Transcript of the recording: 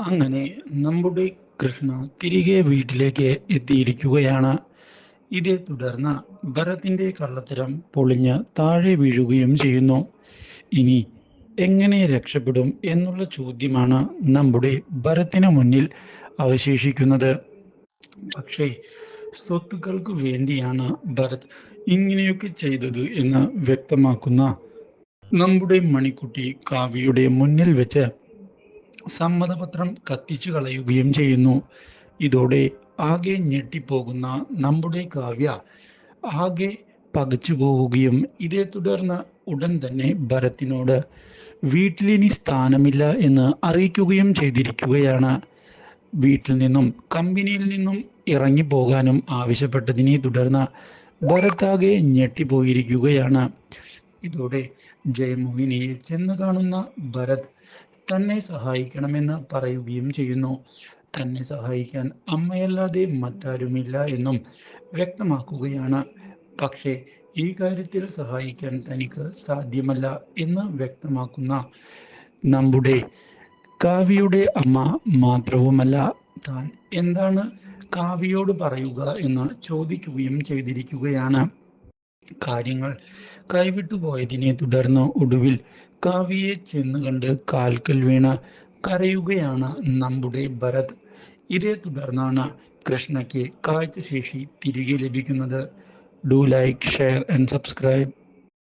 അങ്ങനെ നമ്മുടെ കൃഷ്ണ തിരികെ വീട്ടിലേക്ക് എത്തിയിരിക്കുകയാണ്. ഇതേ തുടർന്ന് ഭരത്തിന്റെ കള്ളത്തരം പൊളിഞ്ഞ് താഴെ വീഴുകയും ചെയ്യുന്നു. ഇനി എങ്ങനെ രക്ഷപ്പെടും എന്നുള്ള ചോദ്യമാണ് നമ്മുടെ ഭരത്തിന് മുന്നിൽ അവശേഷിക്കുന്നത്. പക്ഷേ സ്വത്തുക്കൾക്ക് വേണ്ടിയാണ് ഭരത് ഇങ്ങനെയൊക്കെ ചെയ്തത് എന്ന് വ്യക്തമാക്കുന്ന നമ്മുടെ മണിക്കുട്ടി കാവ്യയുടെ മുന്നിൽ വെച്ച് സമ്മതപത്രം കത്തിച്ചു കളയുകയും ചെയ്യുന്നു. ഇതോടെ ആകെ ഞെട്ടിപ്പോകുന്ന നമ്മുടെ കാവ്യ ആകെ പകച്ചു പോവുകയും ഇതേ തുടർന്ന് ഉടൻ തന്നെ ഭരത്തിനോട് വീട്ടിലിനി സ്ഥാനമില്ല എന്ന് അറിയിക്കുകയും ചെയ്തിരിക്കുകയാണ്. വീട്ടിൽ നിന്നും കമ്പനിയിൽ നിന്നും ഇറങ്ങി പോകാനും ആവശ്യപ്പെട്ടതിനെ തുടർന്ന് ഭരത്താകെ ഞെട്ടിപ്പോയിരിക്കുകയാണ്. ഇതോടെ ജയമോഹിനിയെ ചെന്ന് കാണുന്ന ഭരത് തന്നെ സഹായിക്കണമെന്ന് പറയുകയും ചെയ്യുന്നു. തന്നെ സഹായിക്കാൻ അമ്മയല്ലാതെ മറ്റാരുമില്ല എന്നും വ്യക്തമാക്കുകയാണ്. പക്ഷേ ഈ കാര്യത്തിൽ സഹായിക്കാൻ തനിക്ക് സാധ്യമല്ല എന്ന് വ്യക്തമാക്കുന്ന നമ്മുടെ കാവ്യയുടെ അമ്മ മാത്രവുമല്ല താൻ എന്താണ് കാവ്യയോട് പറയുക എന്ന് ചോദിക്കുകയും ചെയ്തിരിക്കുകയാണ്. കാര്യങ്ങൾ കൈവിട്ടു പോയതിനെ തുടർന്ന് ഒടുവിൽ കാവ്യയെ ചെന്ന് കണ്ട് കാൽക്കൽ വീണ് കരയുകയാണ് നമ്മുടെ ഭരത്. ഇതേ തുടർന്നാണ് കൃഷ്ണയ്ക്ക് കാഴ്ചശേഷി തിരികെ ലഭിക്കുന്നത്. Do like share and subscribe